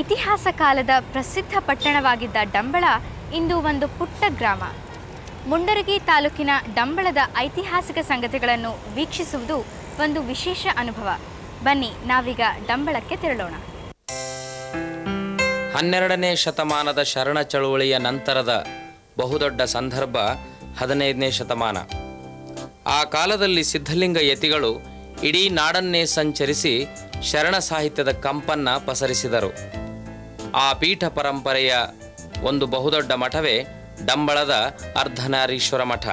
ಇತಿಹಾಸ ಕಾಲದ ಪ್ರಸಿದ್ಧ ಪಟ್ಟಣವಾಗಿದ್ದ ಡಂಬಳ ಇಂದು ಒಂದು ಪುಟ್ಟ ಗ್ರಾಮ. ಮುಂಡರಗಿ ತಾಲೂಕಿನ ಡಂಬಳದ ಐತಿಹಾಸಿಕ ಸಂಗತಿಗಳನ್ನು ವೀಕ್ಷಿಸುವುದು ಒಂದು ವಿಶೇಷ ಅನುಭವ. ಬನ್ನಿ, ನಾವೀಗ ಡಂಬಳಕ್ಕೆ ತೆರಳೋಣ. ಹನ್ನೆರಡನೇ ಶತಮಾನದ ಶರಣ ಚಳುವಳಿಯ ನಂತರದ ಬಹುದೊಡ್ಡ ಸಂದರ್ಭ ಹದಿನೈದನೇ ಶತಮಾನ. ಆ ಕಾಲದಲ್ಲಿ ಸಿದ್ಧಲಿಂಗ ಯತಿಗಳು ಇಡೀ ನಾಡನ್ನೇ ಸಂಚರಿಸಿ ಶರಣ ಸಾಹಿತ್ಯದ ಕಂಪನ್ನ ಪಸರಿಸಿದರು. ಆ ಪೀಠ ಪರಂಪರೆಯ ಒಂದು ಬಹುದೊಡ್ಡ ಮಠವೇ ಡಂಬಳದ ಅರ್ಧನಾರೀಶ್ವರ ಮಠ.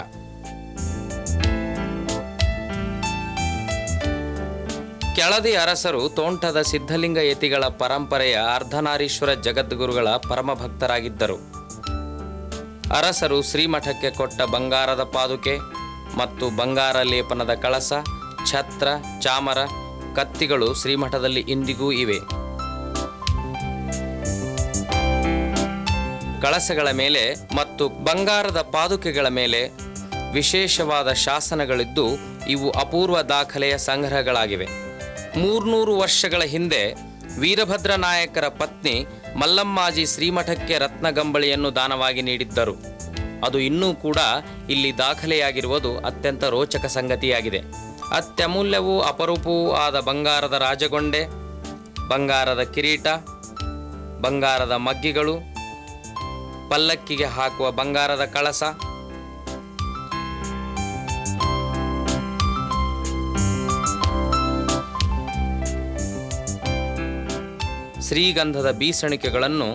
ಕೆಳದಿ ಅರಸರು ತೋಂಟದ ಸಿದ್ಧಲಿಂಗ ಯತಿಗಳ ಪರಂಪರೆಯ ಅರ್ಧನಾರೀಶ್ವರ ಜಗದ್ಗುರುಗಳ ಪರಮ ಭಕ್ತರಾಗಿದ್ದರು. ಅರಸರು ಶ್ರೀಮಠಕ್ಕೆ ಕೊಟ್ಟ ಬಂಗಾರದ ಪಾದುಕೆ ಮತ್ತು ಬಂಗಾರ ಲೇಪನದ ಕಳಸ, ಛತ್ರ, ಚಾಮರ, ಕತ್ತಿಗಳು ಶ್ರೀಮಠದಲ್ಲಿ ಇಂದಿಗೂ ಇವೆ. ಕಳಸಗಳ ಮೇಲೆ ಮತ್ತು ಬಂಗಾರದ ಪಾದುಕೆಗಳ ಮೇಲೆ ವಿಶೇಷವಾದ ಶಾಸನಗಳಿದ್ದು ಇವು ಅಪೂರ್ವ ದಾಖಲೆಯ ಸಂಗ್ರಹಗಳಾಗಿವೆ. ಮೂರ್ನೂರು ವರ್ಷಗಳ ಹಿಂದೆ ವೀರಭದ್ರ ನಾಯಕರ ಪತ್ನಿ ಮಲ್ಲಮ್ಮಾಜಿ ಶ್ರೀಮಠಕ್ಕೆ ರತ್ನಗಂಬಳಿಯನ್ನು ದಾನವಾಗಿ ನೀಡಿದ್ದರು. ಅದು ಇನ್ನೂ ಕೂಡ ಇಲ್ಲಿ ದಾಖಲೆಯಾಗಿರುವುದು ಅತ್ಯಂತ ರೋಚಕ ಸಂಗತಿಯಾಗಿದೆ. ಅತ್ಯಮೂಲ್ಯವೂ ಅಪರೂಪವೂ ಆದ ಬಂಗಾರದ ರಾಜಗೊಂಡೆ, ಬಂಗಾರದ ಕಿರೀಟ, ಬಂಗಾರದ ಮಗ್ಗಿಗಳು ಪಲ್ಲಕ್ಕಿಗೆ ಹಾಕುವ ಬಂಗಾರದ ಕಳಸ. ಶ್ರೀಗಂಧದ ಬೀಸಣಿಕೆಗಳನ್ನು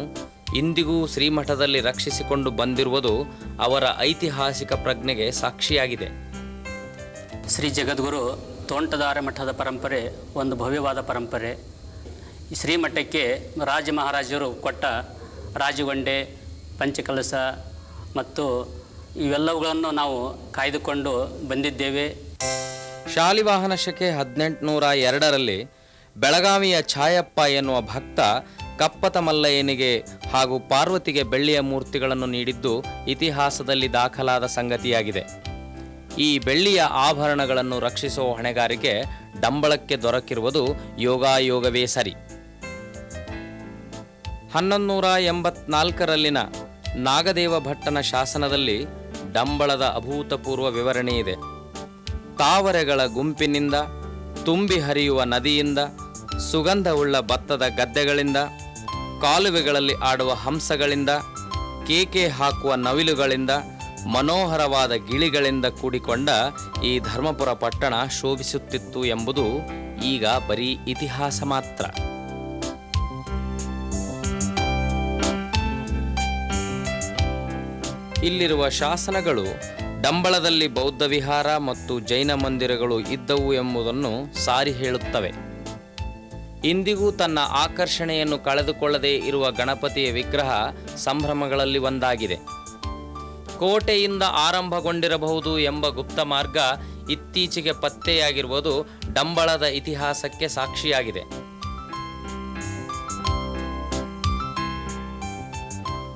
ಇಂದಿಗೂ ಶ್ರೀಮಠದಲ್ಲಿ ರಕ್ಷಿಸಿಕೊಂಡು ಬಂದಿರುವುದು ಅವರ ಐತಿಹಾಸಿಕ ಪ್ರಜ್ಞೆಗೆ ಸಾಕ್ಷಿಯಾಗಿದೆ. ಶ್ರೀ ಜಗದ್ಗುರು ತೋಂಟದಾರ ಮಠದ ಪರಂಪರೆ, ಒಂದು ಭವ್ಯವಾದ ಪರಂಪರೆ. ಶ್ರೀಮಠಕ್ಕೆ ರಾಜ ಮಹಾರಾಜರು ಕೊಟ್ಟ ರಾಜಗೊಂಡೆ ಪಂಚಕಲಸ ಮತ್ತು ಇವೆಲ್ಲವುಗಳನ್ನು ನಾವು ಕಾಯ್ದುಕೊಂಡು ಬಂದಿದ್ದೇವೆ. ಶಾಲಿವಾಹನ ಶಕೆ ಹದಿನೆಂಟುನೂರ ಎರಡರಲ್ಲಿ ಬೆಳಗಾವಿಯ ಛಾಯಪ್ಪ ಎನ್ನುವ ಭಕ್ತ ಕಪ್ಪತ ಮಲ್ಲಯ್ಯನಿಗೆ ಹಾಗೂ ಪಾರ್ವತಿಗೆ ಬೆಳ್ಳಿಯ ಮೂರ್ತಿಗಳನ್ನು ನೀಡಿದ್ದು ಇತಿಹಾಸದಲ್ಲಿ ದಾಖಲಾದ ಸಂಗತಿಯಾಗಿದೆ. ಈ ಬೆಳ್ಳಿಯ ಆಭರಣಗಳನ್ನು ರಕ್ಷಿಸುವ ಹೊಣೆಗಾರಿಕೆ ಡಂಬಳಕ್ಕೆ ದೊರಕಿರುವುದು ಯೋಗಾಯೋಗವೇ ಸರಿ. ಹನ್ನೊಂದು ನೂರ ಎಂಬತ್ನಾಲ್ಕರಲ್ಲಿನ ನಾಗದೇವ ಭಟ್ಟನ ಶಾಸನದಲ್ಲಿ ಡಂಬಳದ ಅಭೂತಪೂರ್ವ ವಿವರಣೆ ಇದೆ. ತಾವರೆಗಳ ಗುಂಪಿನಿಂದ, ತುಂಬಿ ಹರಿಯುವ ನದಿಯಿಂದ, ಸುಗಂಧವುಳ್ಳ ಭತ್ತದ ಗದ್ದೆಗಳಿಂದ, ಕಾಲುವೆಗಳಲ್ಲಿ ಆಡುವ ಹಂಸಗಳಿಂದ, ಕೇಕೆ ಹಾಕುವ ನವಿಲುಗಳಿಂದ, ಮನೋಹರವಾದ ಗಿಳಿಗಳಿಂದ ಕೂಡಿಕೊಂಡ ಈ ಧರ್ಮಪುರ ಪಟ್ಟಣ ಶೋಭಿಸುತ್ತಿತ್ತು ಎಂಬುದು ಈಗ ಬರೀ ಇತಿಹಾಸ ಮಾತ್ರ. ಇಲ್ಲಿರುವ ಶಾಸನಗಳು ಡಂಬಳದಲ್ಲಿ ಬೌದ್ಧ ವಿಹಾರ ಮತ್ತು ಜೈನ ಮಂದಿರಗಳು ಇದ್ದವು ಎಂಬುದನ್ನು ಸಾರಿ ಹೇಳುತ್ತವೆ. ಇಂದಿಗೂ ತನ್ನ ಆಕರ್ಷಣೆಯನ್ನು ಕಳೆದುಕೊಳ್ಳದೇ ಇರುವ ಗಣಪತಿಯ ವಿಗ್ರಹ ಸಂಭ್ರಮಗಳಲ್ಲಿ ಒಂದಾಗಿದೆ. ಕೋಟೆಯಿಂದ ಆರಂಭಗೊಂಡಿರಬಹುದು ಎಂಬ ಗುಪ್ತ ಮಾರ್ಗ ಇತ್ತೀಚೆಗೆ ಪತ್ತೆಯಾಗಿರುವುದು ಡಂಬಳದ ಇತಿಹಾಸಕ್ಕೆ ಸಾಕ್ಷಿಯಾಗಿದೆ.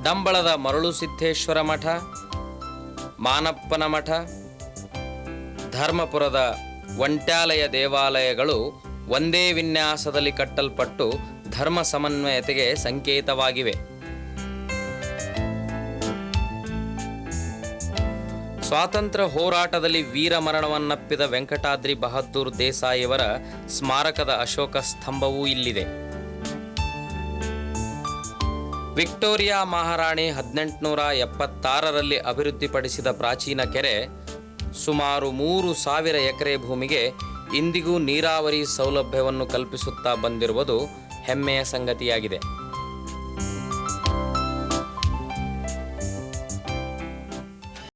ಡಂಬಳದ ಮರಳು ಸಿದ್ದೇಶ್ವರ ಮಠ, ಮಾನಪ್ಪನ ಮಠ, ಧರ್ಮಪುರದ ಒಂಟ್ಯಾಲಯ ದೇವಾಲಯಗಳು ಒಂದೇ ವಿನ್ಯಾಸದಲ್ಲಿ ಕಟ್ಟಲ್ಪಟ್ಟು ಧರ್ಮ ಸಮನ್ವಯತೆಗೆ ಸಂಕೇತವಾಗಿವೆ. ಸ್ವಾತಂತ್ರ್ಯ ಹೋರಾಟದಲ್ಲಿ ವೀರಮರಣವನ್ನಪ್ಪಿದ ವೆಂಕಟಾದ್ರಿ ಬಹದ್ದೂರ್ ದೇಸಾಯಿಯವರ ಸ್ಮಾರಕದ ಅಶೋಕ ಸ್ತಂಭವೂ ಇಲ್ಲಿದೆ. ವಿಕ್ಟೋರಿಯಾ ಮಹಾರಾಣಿ ಹದಿನೆಂಟುನೂರ ಎಪ್ಪತ್ತಾರರಲ್ಲಿ ಅಭಿವೃದ್ಧಿಪಡಿಸಿದ ಪ್ರಾಚೀನ ಕೆರೆ ಸುಮಾರು ಮೂರು ಸಾವಿರ ಎಕರೆ ಭೂಮಿಗೆ ಇಂದಿಗೂ ನೀರಾವರಿ ಸೌಲಭ್ಯವನ್ನು ಕಲ್ಪಿಸುತ್ತಾ ಬಂದಿರುವುದು ಹೆಮ್ಮೆಯ ಸಂಗತಿಯಾಗಿದೆ.